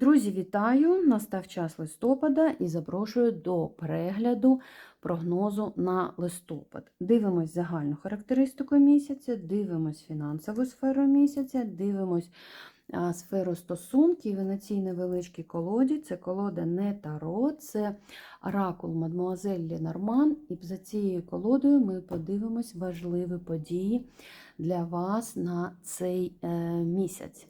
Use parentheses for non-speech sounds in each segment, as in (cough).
Друзі, вітаю! Настав час листопада і запрошую до перегляду прогнозу на листопад. Дивимось загальну характеристику місяця, дивимось фінансову сферу місяця, дивимось сферу стосунків і на цій невеличкій колоді. Це колода не Таро, це оракул Мадмуазель Ленорман. І за цією колодою ми подивимось важливі події для вас на цей е, місяць.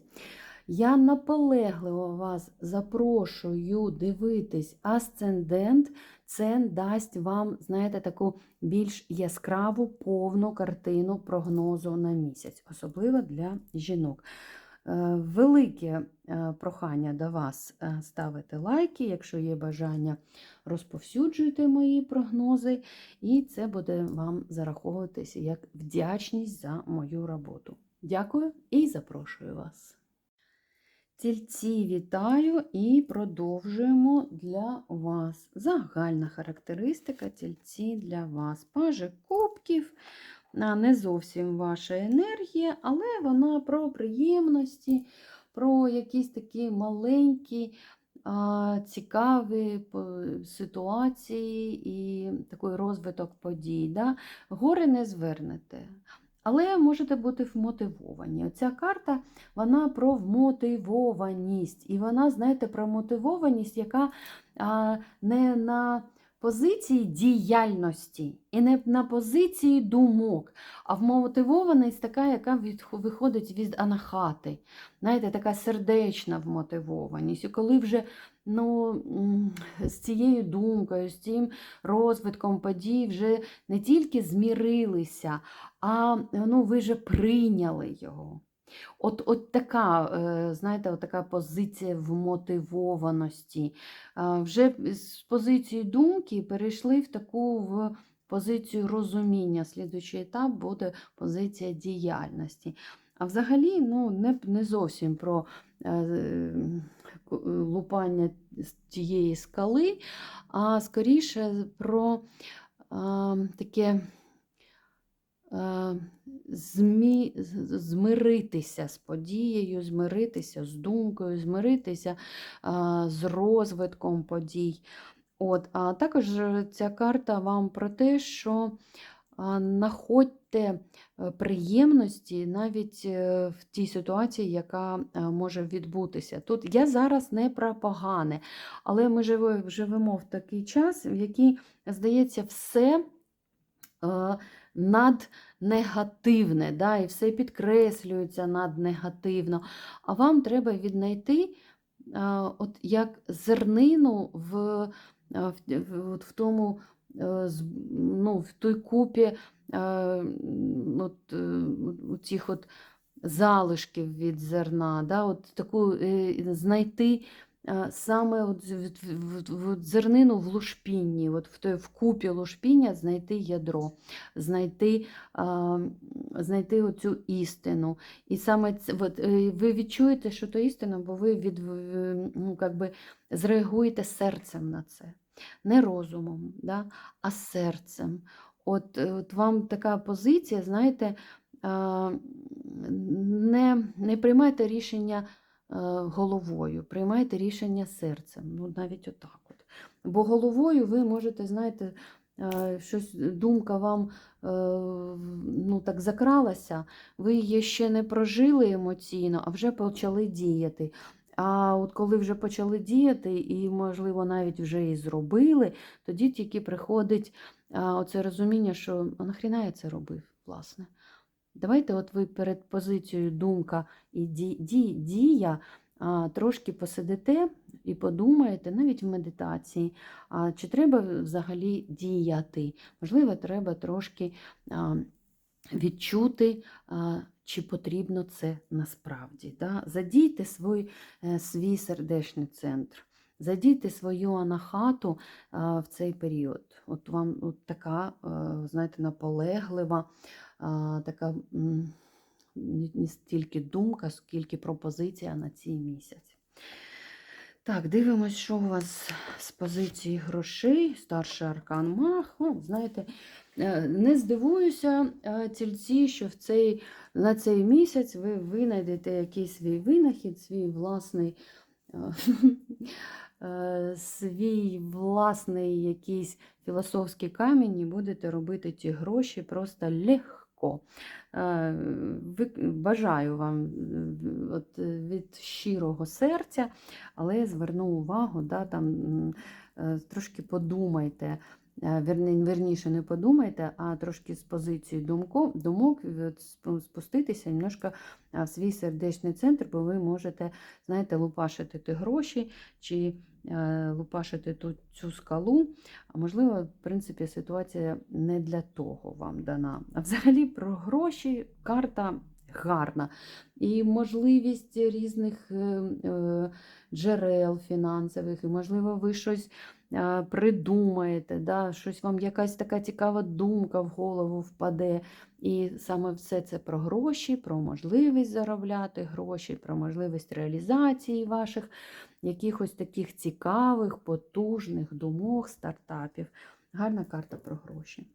Я наполегливо вас запрошую дивитись асцендент. Це дасть вам, знаєте, таку більш яскраву повну картину прогнозу на місяць, особливо для жінок. Е, Велике е, прохання до вас е, ставити лайки, якщо є бажання, розповсюджуйте мої прогнози, і це буде вам зараховуватися як вдячність за мою роботу. Дякую і запрошую вас. Тільці вітаю і продовжуємо для вас. Загальна характеристика тільці для вас. Паже кубків, не зовсім ваша енергія, але вона про приємності, про якісь такі маленькі, цікаві ситуації і такий розвиток подій. Да? Гори не звернете. Але можете бути вмотивовані. Оця карта вона про вмотивованість. І вона, знаєте, про мотивованість, яка не на позиції діяльності і не на позиції думок, а вмотивованість така, яка від, виходить від анахати. Знаєте, така сердечна вмотивованість. І коли вже ну, з цією думкою, з цим розвитком подій вже не тільки змірилися, а ну, ви вже прийняли його. От, от така, е, знаєте, от така позиція вмотивованості. Е, Вже з позиції думки перейшли в таку в позицію розуміння. Слідуючий етап буде позиція діяльності. А взагалі ну, не, не зовсім про е, лупання з тієї скали, а скоріше про таке змі, змиритися з подією, змиритися з думкою, змиритися а, з розвитком подій. От, а також е, ця карта вам про те, що а, находьте е, приємності навіть е, в тій ситуації, яка е, може відбутися. Тут я зараз не про погане, але ми живемо в такий час, в який, здається, все е, наднегативне, да, і все підкреслюється наднегативно. А вам треба віднайти е, от як зернину в, е, в, в, от в тому, е, ну, в той купі е, от, е, цих от залишків від зерна, да, от таку е, знайти е, саме от, в- зернину в лушпінні, от в, той, в купі лушпіння знайти ядро, знайти, а, знайти оцю істину. І саме це, от, е, ви відчуєте, що то істина, бо ви від, ну, как би, зреагуєте серцем на це. Не розумом, да, а серцем. От, е, от вам така позиція, знаєте, не, не приймайте рішення головою, приймайте рішення серцем. Ну, навіть отак. От. Бо головою ви можете, знаєте, е, щось думка вам е, ну, так закралася, ви її ще не прожили емоційно, а вже почали діяти. А от коли вже почали діяти, і, можливо, навіть вже і зробили, тоді тільки приходить оце розуміння, що нахріна я це робив, власне. Давайте, от ви перед позицією думка і ді, ді, дія трошки посидите і подумаєте, навіть в медитації, чи треба взагалі діяти. Можливо, треба трошки відчути, чи потрібно це насправді. Задійте свій, е, свій сердечний центр. Задійте свою анахату в цей період. От вам от така, е, знаєте, наполеглива, така не стільки думка, скільки пропозиція на цей місяць. Так, дивимось, що у вас з позиції грошей, старший аркан Мах. Ну, знаєте, е, не здивуюся, е, тільці, що в цей, на цей місяць ви винайдете якийсь свій винахід, свій власний е, (laughs) свій власний якийсь філософський камінь і будете робити ті гроші просто легко. Е, ви- Бажаю вам е, от, е, від щирого серця, але зверну увагу, да, там, е, трошки подумайте. е, верніше, не подумайте, а трошки з позиції думко, думок спуститися немножко в свій сердечний центр, бо ви можете, знаєте, лупашити ті гроші чи е, лупашити ту, цю скалу. А можливо, в принципі, ситуація не для того вам дана. А взагалі про гроші карта гарна. І можливість різних е, е, джерел фінансових, і, можливо, ви щось е, придумаєте, да? щось вам якась така цікава думка в голову впаде. І саме все це про гроші, про можливість заробляти гроші, про можливість реалізації ваших якихось таких цікавих, потужних думок, стартапів. Гарна карта про гроші.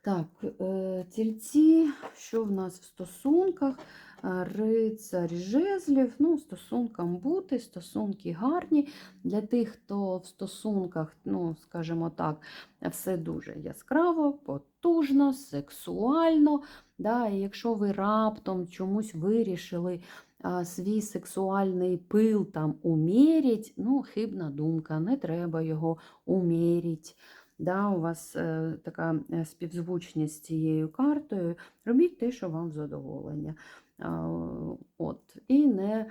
Так, е, тільці, що в нас в стосунках? Е, Рицар жезлів, ну, стосункам бути, стосунки гарні. Для тих, хто в стосунках, ну, скажімо так, все дуже яскраво, потужно, сексуально. Да, і якщо ви раптом чомусь вирішили свій сексуальний пил там умірять, ну, хибна думка, не треба його умірять. Да, у вас е, така е, співзвучність з цією картою. Робіть те, що вам задоволення. От. І не,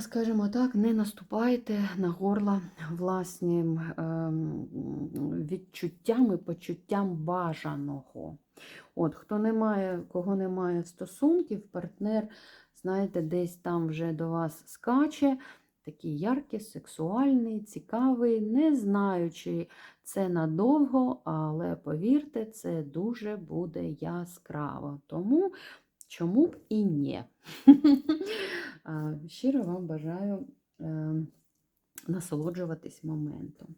скажімо так, не наступайте на горло власним ем, відчуттям і почуттям бажаного. От, Хто не має, кого немає стосунків, партнер, знаєте, десь там вже до вас скаче. Такий яркий, сексуальний, цікавий, не знаю, чи це надовго, але повірте, це дуже буде яскраво. Тому чому б і ні. (laughs) Щиро вам бажаю е, насолоджуватись моментом.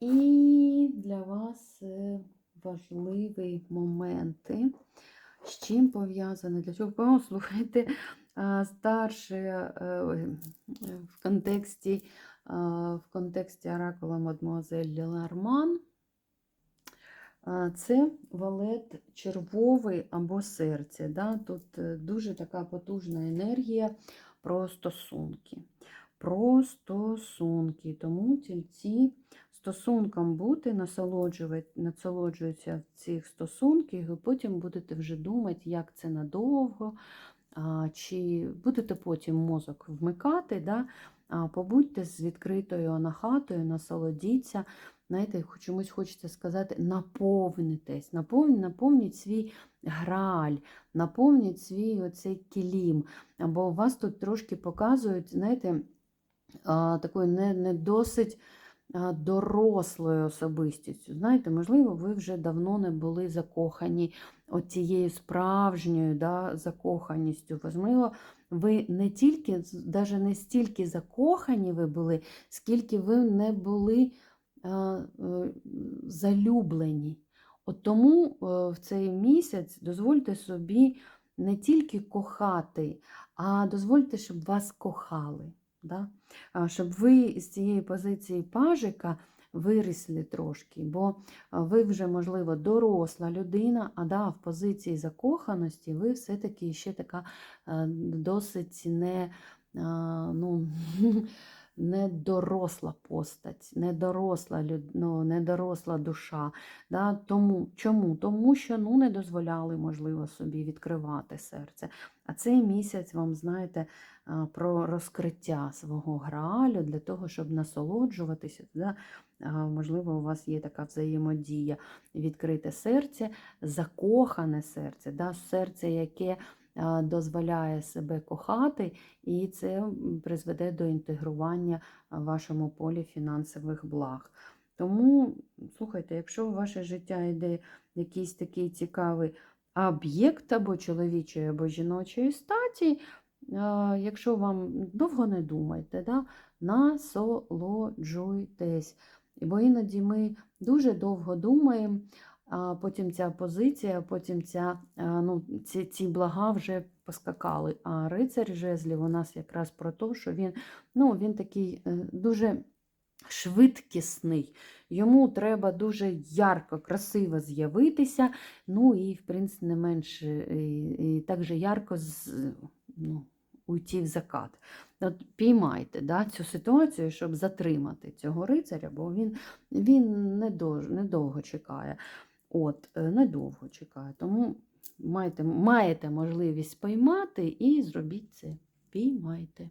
І для вас е, важливі моменти. З чим пов'язане? Для чого? Слухайте, старше е, в контексті, в контексті оракула Мадмуазель Леларман. Це валет червовий або серце. Да? Тут е, дуже така потужна енергія про стосунки. Про стосунки. Тому тільці стосункам бути, насолоджуються в цих стосунках, і потім будете вже думати, як це надовго, чи будете потім мозок вмикати, да? побудьте з відкритою анахатою, насолодіться. Знаєте, чомусь хочеться сказати, наповнитесь, наповніть, наповніть свій граль, наповніть свій оцей кілім. Або вас тут трошки показують, знаєте, такою не, не досить дорослою особистістю. Знаєте, можливо, ви вже давно не були закохані оцією справжньою да, закоханістю. Можливо, ви не тільки, навіть не стільки закохані ви були, скільки ви не були залюблені. От тому е, в цей місяць дозвольте собі не тільки кохати, а дозвольте, щоб вас кохали. Да? Щоб ви з цієї позиції пажика виросли трошки, бо ви вже, можливо, доросла людина, а да, в позиції закоханості ви все-таки ще така е, досить не, ну, (laughs) не доросла постать, не доросла, ну, не доросла душа. Да? Тому, чому? Тому що ну, не дозволяли, можливо, собі відкривати серце. А цей місяць вам, знаєте, про розкриття свого граалю для того, щоб насолоджуватися. Да? Можливо, у вас є така взаємодія. Відкрите серце, закохане серце, да? серце, яке дозволяє себе кохати, і це призведе до інтегрування в вашому полі фінансових благ. Тому, слухайте, якщо в ваше життя йде якийсь такий цікавий об'єкт або чоловічої, або жіночої статі, якщо вам довго не думайте, да, насолоджуйтесь. Бо іноді ми дуже довго думаємо, потім ця позиція, потім ця, ну, ці, ці блага вже поскакали. А рицарь жезлів у нас якраз про те, що він, ну, він такий е, дуже швидкісний. Йому треба дуже ярко, красиво з'явитися, ну і, в принципі, не менш і, і так же ярко з, ну, уйти в закат. От піймайте да, цю ситуацію, щоб затримати цього рицаря, бо він, він недовго, недовго чекає. От, е, недовго чекає. Тому маєте, маєте можливість поймати і зробіть це. Піймайте.